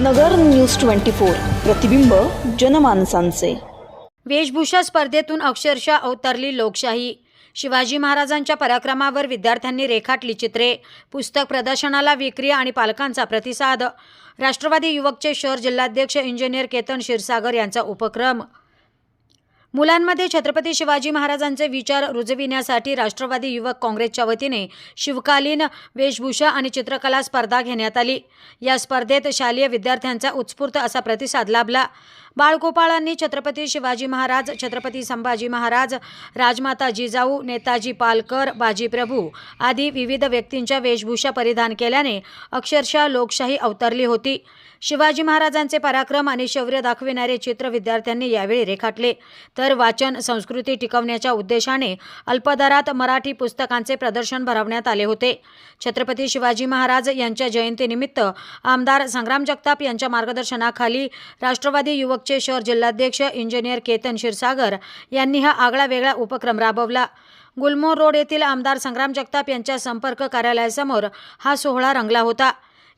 नगर news twenty four प्रतिबिंब जनमानसांचे. वेशभूषा स्पर्धेतून अक्षरशः अवतरली लोकशाही. शिवाजी महाराजांच्या पराक्रमावर विद्यार्थ्यांनी रेखाटली चित्रे पुस्तक प्रदर्शनाला विक्री आणि पालकांचा प्रतिसाद. राष्ट्रवादी युवकचे शहर जिल्हाध्यक्ष इंजिनियर केतन क्षीरसागर यांचा उपक्रम. मुलांमध्ये छत्रपती शिवाजी महाराजांचे विचार रुजविण्यासाठी राष्ट्रवादी युवक काँग्रेसच्या वतीने शिवकालीन वेशभूषा आणि चित्रकला स्पर्धा घेण्यात आली. या स्पर्धेत शालेय विद्यार्थ्यांचा उत्स्फूर्त असा प्रतिसाद लाभला. बाळगोपाळांनी छत्रपती शिवाजी महाराज छत्रपती संभाजी महाराज राजमाता जिजाऊ नेताजी पालकर बाजीप्रभू आदी विविध व्यक्तींच्या वेशभूषा परिधान केल्याने अक्षरशः लोकशाही अवतरली होती. शिवाजी महाराजांचे पराक्रम आणि शौर्य दाखविणारे चित्र विद्यार्थ्यांनी यावेळी रेखाटले. तर वाचन संस्कृती टिकवण्याच्या उद्देशाने अल्पदरात मराठी पुस्तकांचे प्रदर्शन भरवण्यात आले होते. छत्रपती शिवाजी महाराज यांच्या जयंतीनिमित्त आमदार संग्राम जगताप यांच्या मार्गदर्शनाखाली राष्ट्रवादी युवक युवकचे शहर जिल्हाध्यक्ष इंजिनियर केतन क्षीरसागर यांनी हा आगळा वेगळा उपक्रम राबवला. गुलमोर रोड येथील आमदार संग्राम जगताप यांच्या संपर्क कार्यालयासमोर हा सोहळा रंगला होता.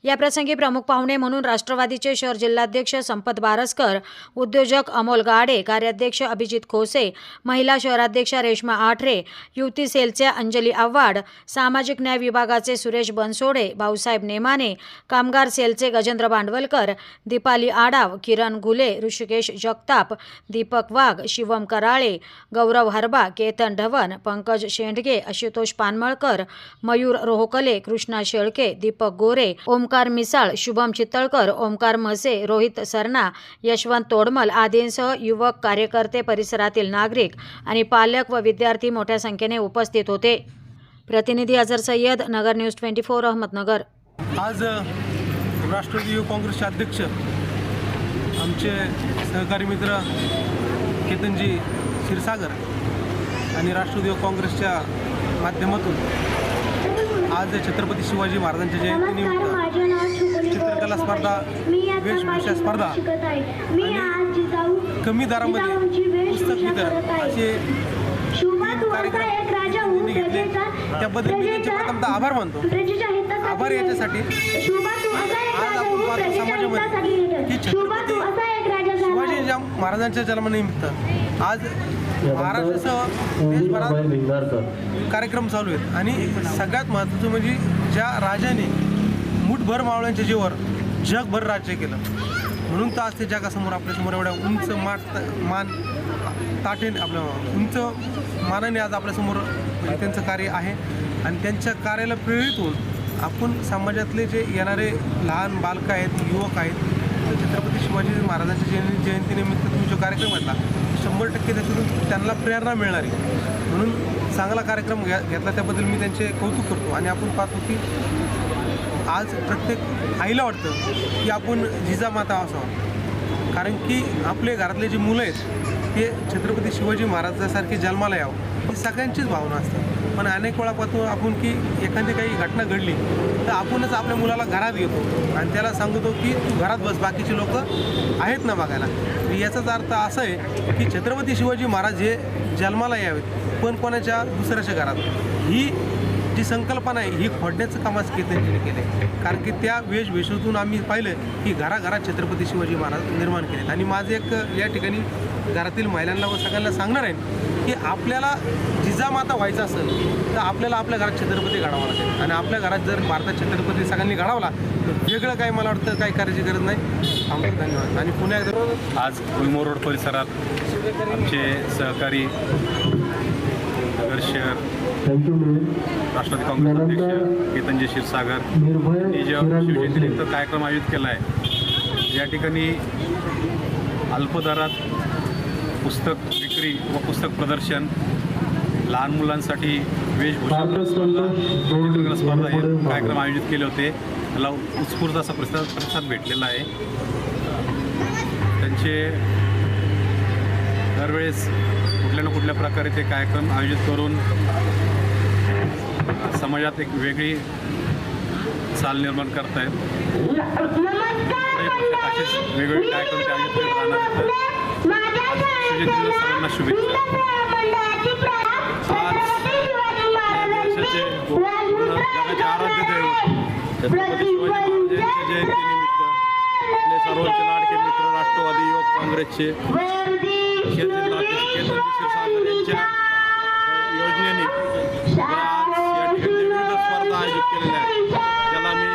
याप्रसंगी प्रमुख पाहुणे म्हणून राष्ट्रवादीचे शहर जिल्हाध्यक्ष संपत बारसकर उद्योजक अमोल गाडे कार्याध्यक्ष अभिजित खोसे महिला शहराध्यक्षा रेश्मा आठरे युती सेलचे अंजली आव्हाड सामाजिक न्याय विभागाचे सुरेश बनसोडे भाऊसाहेब नेमाने कामगार सेलचे गजेंद्र भांडवलकर दीपाली आडाव किरण घुले ऋषिकेश जगताप दीपक वाघ शिवम कराळे गौरव हरबा केतन ढवण पंकज शेंडगे आशुतोष पानमळकर मयूर रोहकले कृष्णा शेळके दीपक गोरे ओमकार मिसाळ शुभम चितळकर ओमकार म्हसे रोहित सरना यशवंत तोडमल आदींसह युवक कार्यकर्ते परिसरातील नागरिक आणि पालक व विद्यार्थी मोठ्या संख्येने उपस्थित होते. प्रतिनिधी Azhar Sayyad Nagar news twenty four Ahmednagar. आज राष्ट्रवादी युवक काँग्रेसचे अध्यक्ष आमचे सहकारी मित्र केतनजी क्षीरसागर आणि राष्ट्रवादी युवक काँग्रेसच्या माध्यमातून आज छत्रपती शिवाजी महाराजांच्या जयंतीनिमित्त चित्रकला स्पर्धा वेशभूषा स्पर्धा आणि कमी दरामध्ये पुस्तक वितरण असे कार्यक्रम घेतले. त्याबद्दल मी त्यांचे प्रथमतः आभार मानतो. आभार याच्यासाठी आज आपण पाहतो समाजामध्ये की छत्रपती शिवाजी महाराजांच्या जन्मानिमित्त आज महाराष्ट्रासह देशभरात कार्यक्रम चालू आहेत. आणि सगळ्यात महत्त्वाचं म्हणजे ज्या राजाने मुठभर मावळ्यांच्या जीवर जगभर राज्य केलं म्हणून तर आज ते जगासमोर आपल्यासमोर एवढ्या उंच माट मान ताटेने आपलं उंच मानाने आज आपल्यासमोर म्हणजे त्यांचं कार्य आहे. आणि त्यांच्या कार्याला प्रेरित होऊन आपण समाजातले जे येणारे लहान बालकं आहेत युवक आहेत छत्रपती शिवाजी महाराजांच्या जयंती जयंतीनिमित्त कार्यक्रम घेतला. शंभर टक्के त्याच्यातून त्यांना प्रेरणा मिळणार. आहे म्हणून चांगला कार्यक्रम घ्या घेतला त्याबद्दल मी त्यांचे कौतुक करतो आणि आपण पाहतो की आज प्रत्येक आईला वाटतं की आपण जिजामाता असावं. कारण की आपले घरातले जी मुलं आहेत ते छत्रपती शिवाजी महाराजासारखे जन्माला यावं. ही सगळ्यांचीच भावना असते पण अनेक वेळा पाहतो आपण की एखादी काही घटना घडली तर आपणच आपल्या मुलाला घरात घेतो. आणि त्याला सांगतो की तू घरात बस बाकीचे लोक आहेत ना बघायला. तर याचाच अर्थ असा आहे की छत्रपती शिवाजी महाराज हे जन्माला यावेत पण कोणाच्या? दुसऱ्याच्या घरात. ही जी संकल्पना आहे ही खोडण्याचं काम आज केतनजीने केलं आहे कारण की त्या वेशभूषेतून आम्ही पाहिलं की घराघरात छत्रपती शिवाजी महाराज निर्माण केलेत. आणि माझं एक या ठिकाणी घरातील महिलांना व सगळ्यांना सांगणार आहे की आपल्याला जिजामाता व्हायचं असेल तर आपल्याला आपल्या घरात छत्रपती घडावा लागेल. आणि आपल्या घरात जर भारतात छत्रपती सगळ्यांनी घडावला तर वेगळं काही मला वाटतं काही करायची गरज नाही. थांबतो धन्यवाद. आणि पुन्हा एकदा आज गुलमोर रोड परिसरात आमचे सहकारी नगर शहर राष्ट्रवादी काँग्रेस अध्यक्ष केतनजी क्षीरसागर यांनी जे शिवजयंतीनिमित्त कार्यक्रम आयोजित केला आहे या ठिकाणी अल्पदरात पुस्तक विक्री व पुस्तक प्रदर्शन लहान मुलांसाठी वेशभूषा स्पर्धा हे कार्यक्रम आयोजित केले होते. त्याला उत्स्फूर्त असा प्रतिसाद प्रतिसाद भेटलेला आहे. त्यांचे दरवेळेस कुठल्या ना कुठल्या प्रकारे ते कार्यक्रम आयोजित करून समाजात एक वेगळी चाल निर्माण करतायत. असेच वेगवेगळे कार्यक्रम ते आयोजित करत राहणार आहेत. शुभेच्छा. जगाचे आराध्य दैवत छत्रपती शिवाजी जयंतीनिमित्त आपले सर्वांचे लाडके मित्र राष्ट्रवादी युवक काँग्रेसचे शहर सागर यांच्या योजनेने आज विविध स्पर्धा आयोजित केलेल्या आहेत त्याला मी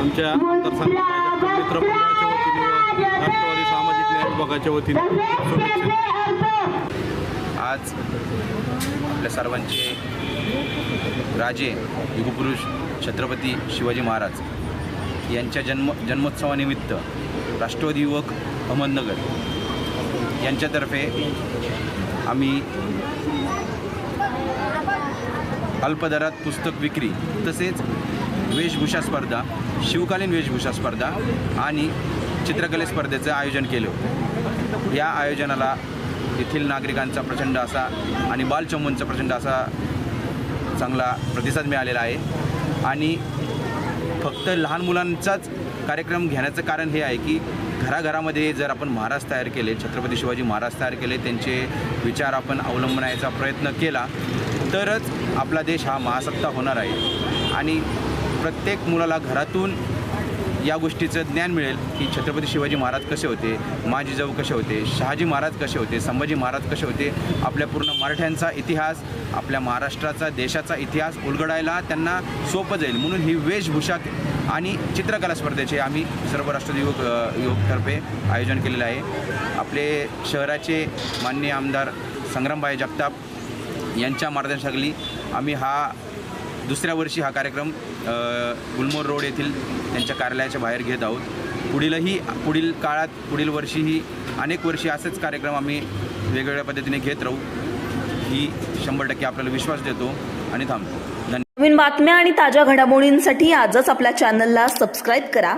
आमच्या आमदार संघ मित्र वतीने राष्ट्रवादी सामाजिक न्याय विभागाच्या वतीने. आज आपल्या सर्वांचे राजे युगपुरुष छत्रपती शिवाजी महाराज यांच्या जन्म जन्मोत्सवानिमित्त राष्ट्रवादी युवक अहमदनगर यांच्यातर्फे आम्ही अल्पदरात पुस्तक विक्री तसेच वेशभूषा स्पर्धा शिवकालीन वेशभूषा स्पर्धा आणि चित्रकले स्पर्धेचं आयोजन केलं या आयोजनाला येथील नागरिकांचा प्रचंड असा आणि बालचमूंचा प्रचंड असा चांगला प्रतिसाद मिळालेला आहे. आणि फक्त लहान मुलांचाच कार्यक्रम घेण्याचं कारण हे आहे की घराघरामध्ये जर आपण महाराज तयार केले छत्रपती शिवाजी महाराज तयार केले त्यांचे विचार आपण अवलंबण्याचा प्रयत्न केला तरच आपला देश हा महासत्ता होणार आहे. आणि प्रत्येक मुलाला घरातून या गोष्टीचं ज्ञान मिळेल की छत्रपती शिवाजी महाराज कसे होते माजीजाऊ कसे होते शहाजी महाराज कसे होते संभाजी महाराज कसे होते आपल्या पूर्ण मराठ्यांचा इतिहास आपल्या महाराष्ट्राचा देशाचा इतिहास उलगडायला त्यांना सोपं जाईल. म्हणून ही वेशभूषा आणि चित्रकला स्पर्धेचे आम्ही सर्व राष्ट्रवादी युवक युवकतर्फे आयोजन केलेलं आहे. आपले शहराचे माननीय आमदार संग्रामबाई जगताप यांच्या मार्गदर्शनाखाली आम्ही हा दुसऱ्या वर्षी हा कार्यक्रम गुलमोर रोड येथील त्यांच्या कार्यालयाच्या बाहेर घेत आहोत. पुढीलही पुढील काळात पुढील वर्षीही अनेक वर्षी असेच कार्यक्रम आम्ही वेगवेगळ्या पद्धतीने घेत राहू. ही शंभर टक्के आपल्याला विश्वास देतो आणि थांबतो. धन्यवाद नवीन बातम्या आणि ताज्या घडामोडींसाठी आजच आपल्या चॅनलला सबस्क्राईब करा.